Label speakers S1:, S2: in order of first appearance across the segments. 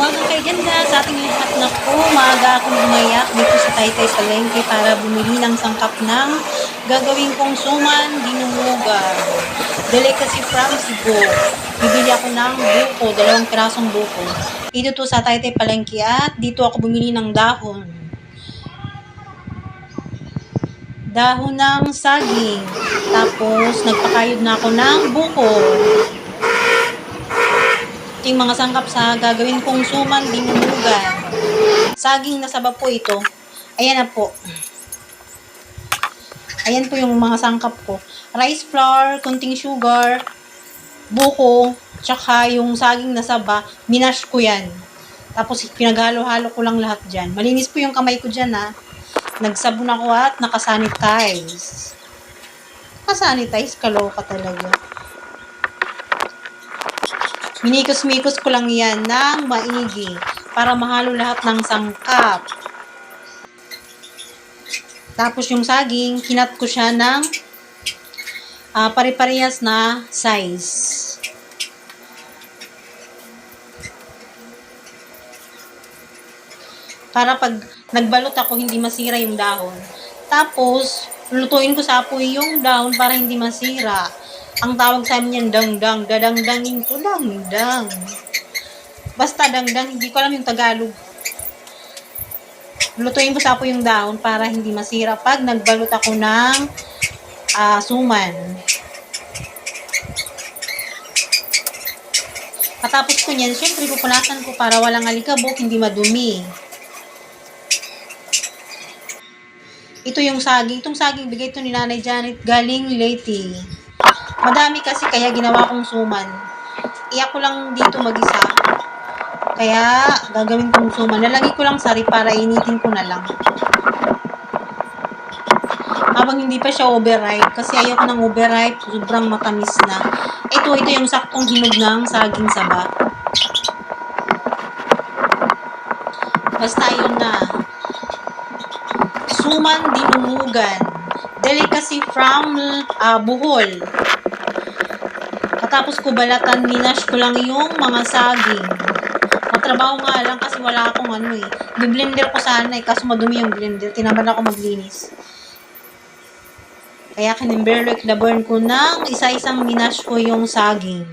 S1: Umaga kayo dyan na sa ating lahat na po. Maaga akong umayak dito sa Taytay Palengke para bumili ng sangkap ng gagawin kong suman dinumugan. Delicacy from Cebu. Bibili ako ng buko, dalawang pirasong buko. Dito to sa Taytay Palengke at dito ako bumili ng dahon. Dahon ng saging. Tapos nagpakayod na ako ng buko. Yung mga sangkap sa gagawin kong suman dinumugan. Saging na saba po ito. Ayan na po. Ayan po yung mga sangkap ko. Rice flour, kunting sugar, buko, tsaka yung saging na saba, minash ko yan. Tapos pinaghalo-halo ko lang lahat dyan. Malinis po yung kamay ko dyan ha. Nagsabon ako at nakasanitize. Nakasanitize? Kaloka talaga. Minikos-mikos ko lang yan ng maigi para mahalo lahat ng sangkap. Tapos yung saging, kinat ko siya ng ah, pare-parehas na size. Para pag nagbalot ako, hindi masira yung dahon. Tapos, lutuin ko sa apoy yung dahon para hindi masira. Ang tawag sa amin yan, dangdang. Dadangdangin ko, dangdang. Basta dangdang, hindi ko alam yung Tagalog. Lutuin ko sa apoy yung dahon para hindi masira pag nagbalot ako ng ah, suman. Katapos ko niyan, syempre pupunasan ko para walang alikabok, hindi madumi. Ito yung saging. Itong saging, bigay ito ni Nanay Janet galing Leyte. Madami kasi kaya ginawa kong suman. Iyak ko lang dito mag-isa. Kaya gagawin kong suman. Lalagay ko lang sari para initin ko na lang. Habang hindi pa siya overripe. Kasi ayoko ng overripe. Sobrang matamis na. Ito, ito yung saktong hinog ng saging saba. Basta yun na. Suman dinumugan. Delicacy from ah, Bohol. Katapos ko balatan, minash ko lang yung mga saging. Matrabaho nga lang kasi wala akong ano eh. Bi-blender ko sana eh, kaso madumi yung blender. Tinamad ako maglinis. Kaya kinimberlock na burn ko ng isa-isang minash ko yung saging.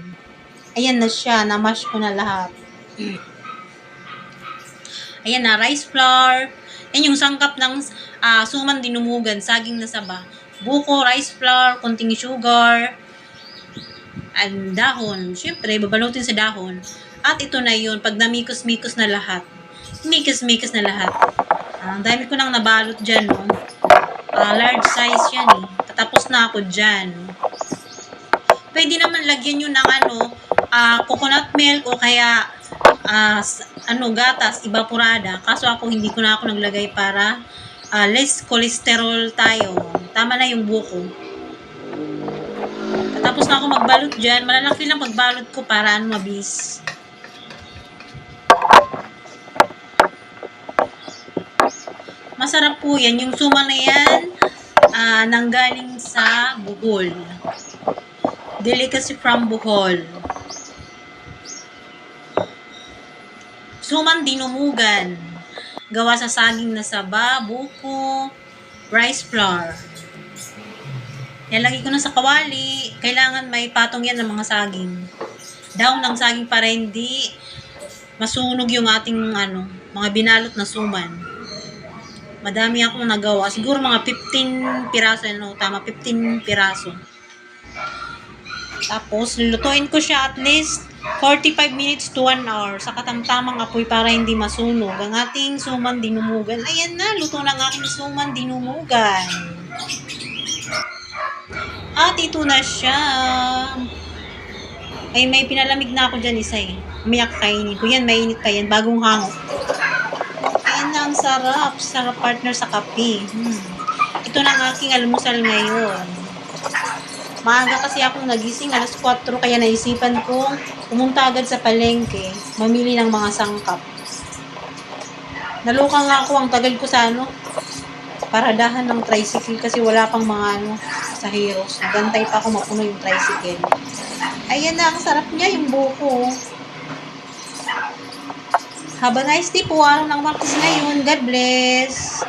S1: Ayan na siya, namash ko na lahat. Ayan na, rice flour. Yan yung sangkap ng ah, suman dinumugan, saging na saba. Buko, rice flour, konting sugar, ang dahon. Siyempre, babalutin sa dahon. At ito na yun, pag namikos-mikos na lahat. Mikos-mikos na lahat. Ah, Ang dami ko nang nabalot dyan, no? Ah, large size yan, eh. Tatapos na ako dyan. Pwede naman lagyan nyo ng ano, ah, coconut milk o kaya ah, s- ano, gatas, evaporada. Kaso ako, hindi ko na ako naglagay para ah, less cholesterol tayo. Tama na yung buko. Tapos na ako magbalot dyan. Malalaki lang pagbalot ko para ano mabilis. Masarap po yan. Yung suma na yan, ah, nanggaling sa Bohol. Delicacy from Bohol. Suman dinumugan. Gawa sa saging na saba, buko, rice flour. Nilagay ko na sa kawali. Kailangan may patong yan ng mga saging. Down ng saging para hindi masunog yung ating ano, mga binalot na suman. Madami akong nagawa. Siguro mga 15 piraso. Ano, tama, 15 piraso. Tapos, lulutuin ko siya at least 45 minutes to 1 hour sa katamtamang apoy para hindi masunog. Ang ating suman dinumugan. Ayan na, luto na ang aking suman dinumugan. At ito na siya. Ay, may pinalamig na ako dyan isa eh. Umiyak kainin ko. Yan, mainit pa yan. Bagong hango. Ayan na, ang sarap. Sarap partner sa kape. Hmm. Ito na ang aking almusal ngayon. Maaga kasi akong nagising, alas 4, kaya naisipan kong pumunta agad sa palengke, mamili ng mga sangkap. Naluka nga ako, ang tagal ko sa ano, paradahan ng tricycle kasi wala pang mga ano, sa Heroes. Nagantay pa ako mapuno yung tricycle. Ayan na, ang sarap niya, yung buko. Have a nice day po. Araw ng Martes ngayon. God bless.